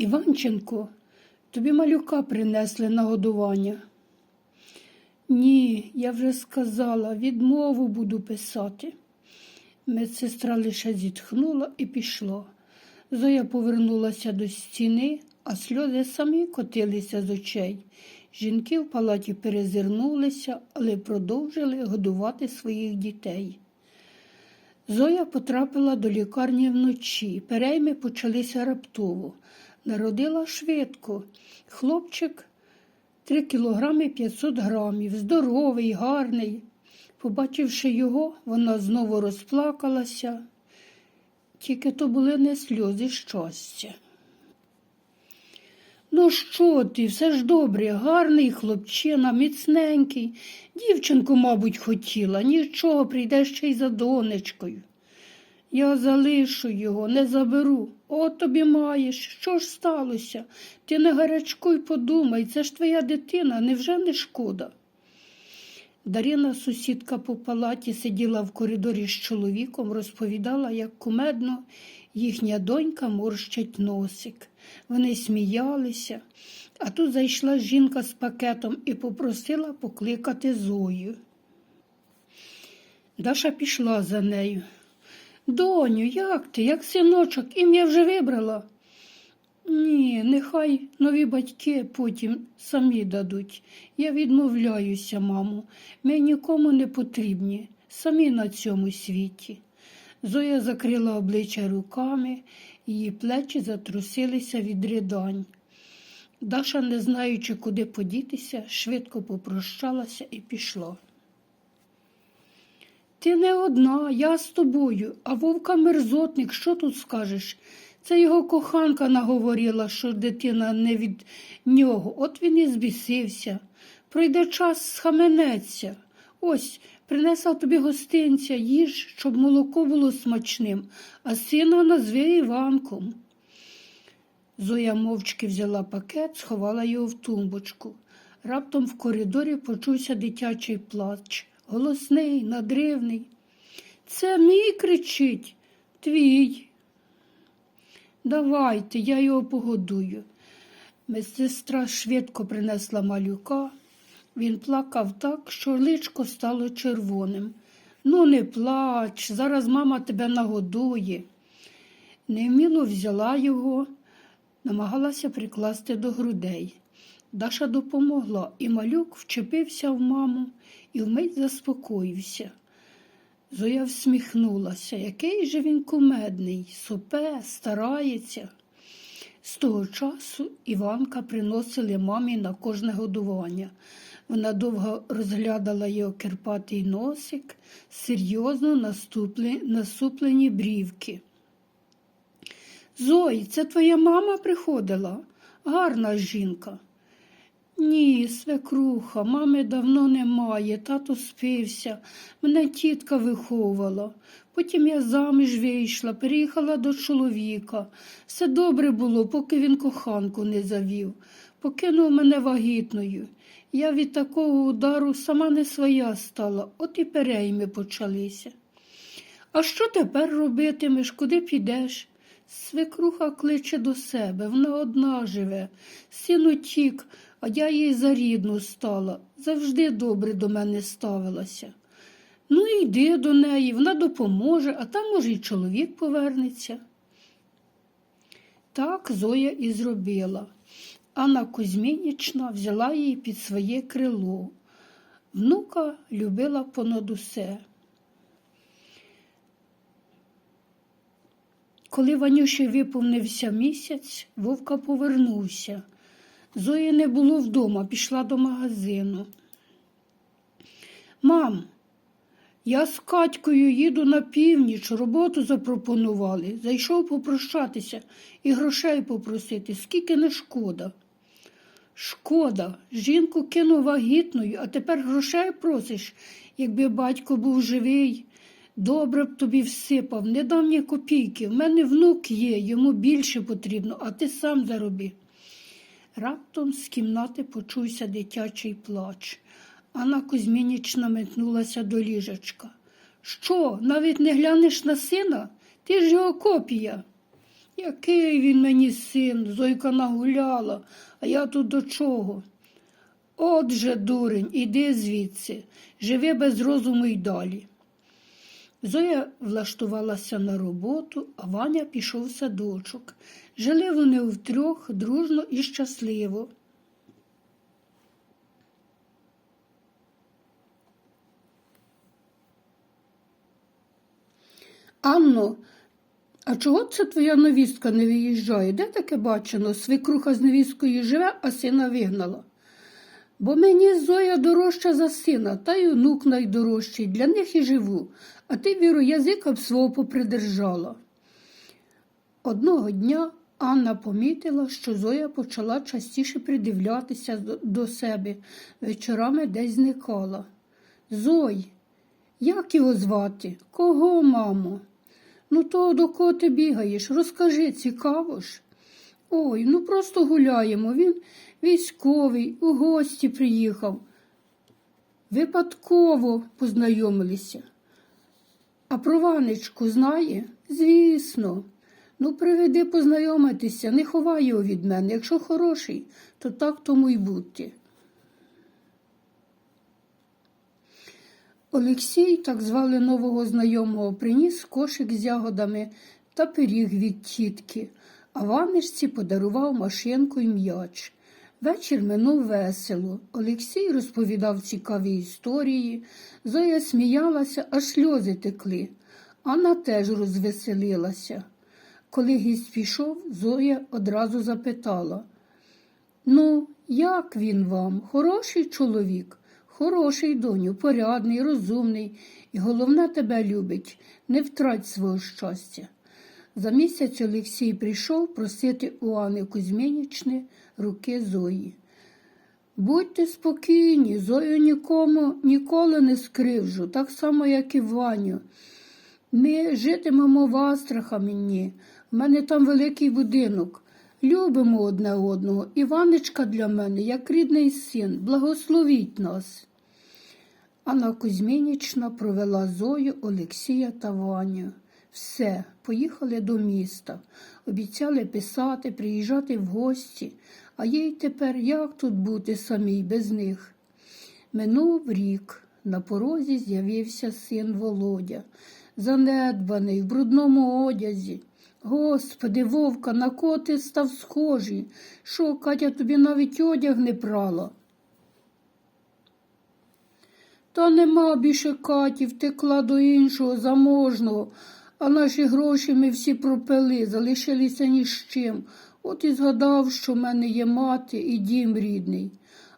Іванченко, тобі малюка принесли на годування. Ні, я вже сказала, відмову буду писати. Медсестра лише зітхнула і пішла. Зоя повернулася до стіни, а сльози самі котилися з очей. Жінки в палаті перезирнулися, але продовжили годувати своїх дітей. Зоя потрапила до лікарні вночі. Перейми почалися раптово. Народила швидко. Хлопчик 3 кілограми 500 грамів, здоровий, гарний. Побачивши його, вона знову розплакалася. Тільки то були не сльози щастя. Ну що ти, все ж добре, гарний хлопчина, міцненький. Дівчинку, мабуть, хотіла, нічого, прийде ще й за донечкою. Я залишу його, не заберу. От тобі маєш. Що ж сталося? Ти не гарячкуй подумай, це ж твоя дитина, невже не шкода? Дарина, сусідка по палаті, сиділа в коридорі з чоловіком, розповідала, як кумедно їхня донька морщить носик. Вони сміялися, а тут зайшла жінка з пакетом і попросила покликати Зою. Даша пішла за нею. Доню, як ти, як синочок, ім'я вже вибрала? Ні, нехай нові батьки потім самі дадуть. Я відмовляюся, мамо. Ми нікому не потрібні, самі на цьому світі. Зоя закрила обличчя руками, її плечі затрусилися від ридань. Даша, не знаючи, куди подітися, швидко попрощалася і пішла. Ти не одна, я з тобою, а вовка мерзотник, що тут скажеш? Це його коханка наговорила, що дитина не від нього. От він і збісився. Пройде час, схаменеться. Ось, принесла тобі гостинця, їж, щоб молоко було смачним, а сина назви Іванком. Зоя мовчки взяла пакет, сховала його в тумбочку. Раптом в коридорі почувся дитячий плач, голосний, надривний. Це мій кричить, твій. Давайте, я його погодую. Медсестра швидко принесла малюка. Він плакав так, що личко стало червоним. Ну, не плач, зараз мама тебе нагодує. Невміло взяла його, намагалася прикласти до грудей. Даша допомогла, і малюк вчепився в маму і вмить заспокоївся. Зоя всміхнулася. Який же він кумедний, сопе, старається. З того часу Іванка приносили мамі на кожне годування. Вона довго розглядала його кирпатий носик, серйозно наступлі, насуплені брівки. Зой, це твоя мама приходила? Гарна жінка. Ні, свекруха, мами давно немає, тато спився, мене тітка виховувала. Потім я заміж вийшла, переїхала до чоловіка. Все добре було, поки він коханку не завів. Покинув мене вагітною. Я від такого удару сама не своя стала, от і перейми почалися. А що тепер робитимеш, куди підеш? Свекруха кличе до себе, вона одна живе, син утік, а я їй за рідну стала, завжди добре до мене ставилася. Ну, йди до неї, вона допоможе, а там, може, й чоловік повернеться. Так Зоя і зробила. Анна Кузьмінічна взяла її під своє крило. Внука любила понад усе. Коли Ванюші виповнився місяць, вовка повернувся. Зої не було вдома, пішла до магазину. Мам, я з Катькою їду на північ, роботу запропонували. Зайшов попрощатися і грошей попросити, скільки не шкода. Шкода, жінку кинув вагітною, а тепер грошей просиш, якби батько був живий. Добре б тобі всипав, не дам ні копійки. В мене внук є, йому більше потрібно, а ти сам зароби. Раптом з кімнати почувся дитячий плач. Анна Кузьмінічна метнулася до ліжечка. Що, навіть не глянеш на сина? Ти ж його копія. Який він мені син, Зойка нагуляла, а я тут до чого? Отже, дурень, іди звідси, живи без розуму й далі. Зоя влаштувалася на роботу, а Ваня пішов в садочок. Жили вони втрьох дружно і щасливо. Анно, а чого це твоя невістка не виїжджає? Де таке бачено? Свекруха з невісткою живе, а сина вигнала. Бо мені Зоя дорожча за сина, та й онук найдорожчий, для них і живу, а ти віру язика б свого попридержала. Одного дня Анна помітила, що Зоя почала частіше придивлятися до- себе, вечорами десь зникала. Зой, як його звати? Кого, мамо? Ну, то до кого ти бігаєш? Розкажи, цікаво ж. Ой, ну просто гуляємо. Він військовий, у гості приїхав. Випадково познайомилися. А про Ванечку знає? Звісно. Ну, приведи познайомитися, не ховай його від мене. Якщо хороший, то так тому й бути. Олексій, так звали нового знайомого, приніс кошик з ягодами та пиріг від тітки, а Ванечці подарував машинку й м'яч. Вечір минув весело. Олексій розповідав цікаві історії. Зоя сміялася, аж сльози текли. Анна теж розвеселилася. Коли гість пішов, Зоя одразу запитала. Ну, як він вам? Хороший чоловік? Хороший, доню, порядний, розумний і головне тебе любить. Не втрать свого щастя. За місяць Олексій прийшов просити у Анни Кузьмінічни руки Зої. Будьте спокійні, Зою нікому ніколи не скривжу, так само, як і Ваню. Ми житимемо в Астрахамені. У мене там великий будинок. Любимо одне одного. Іванечка для мене, як рідний син. Благословіть нас. Анна Кузьмінічна провела Зою, Олексія та Ваню. Все, поїхали до міста. Обіцяли писати, приїжджати в гості. А їй тепер як тут бути самій без них? Минув рік. На порозі з'явився син Володя, занедбаний в брудному одязі. Господи, вовка, на кого ти став схожий? Що, Катя, тобі навіть одяг не прала? Та нема більше Каті, втекла до іншого заможного, а наші гроші ми всі пропили, залишилися ні з чим. От і згадав, що в мене є мати і дім рідний.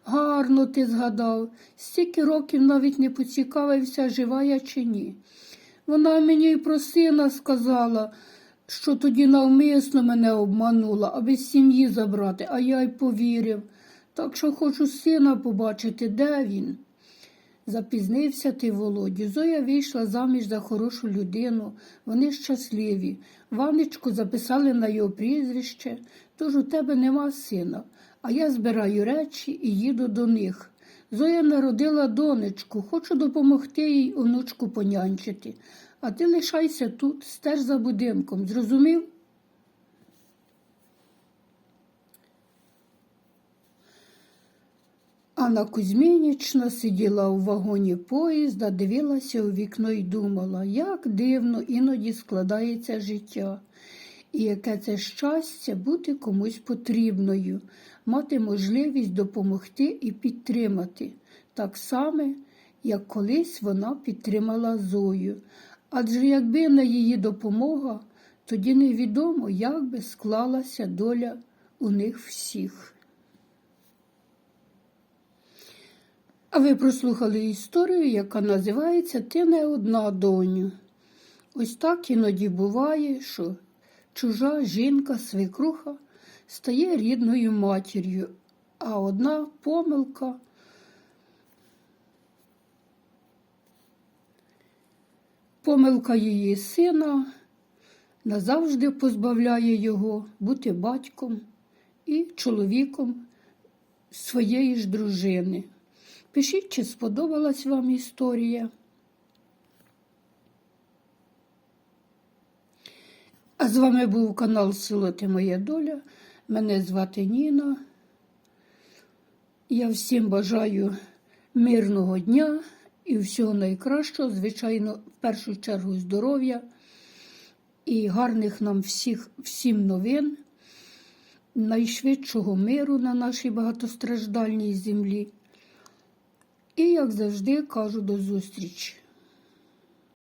Гарно ти згадав, стільки років навіть не поцікавився, жива я чи ні. Вона мені й про сина сказала, що тоді навмисно мене обманула, аби з сім'ї забрати, а я й повірив. Так що хочу сина побачити, де він. Запізнився ти, Володю. Зоя вийшла заміж за хорошу людину. Вони щасливі. Ванечку записали на його прізвище, тож у тебе нема сина. А я збираю речі і їду до них. Зоя народила донечку, хочу допомогти їй онучку понянчити. А ти лишайся тут, стеж за будинком. Зрозумів? Анна Кузьмінічна сиділа у вагоні поїзда, дивилася у вікно і думала, як дивно іноді складається життя, і яке це щастя бути комусь потрібною, мати можливість допомогти і підтримати, так само, як колись вона підтримала Зою. Адже якби не її допомога, тоді невідомо, як би склалася доля у них всіх. Ви прослухали історію, яка називається Ти не одна доню. Ось так іноді буває, що чужа жінка, свекруха стає рідною матір'ю, а одна помилка. Помилка її сина назавжди позбавляє його бути батьком і чоловіком своєї ж дружини. Пишіть, чи сподобалась вам історія. А з вами був канал Село Ти Моя Доля. Мене звати Ніна. Я всім бажаю мирного дня і всього найкращого. Звичайно, в першу чергу здоров'я і гарних нам всіх, всім новин, найшвидшого миру на нашій багатостраждальній землі. І, як завжди, кажу до зустрічі.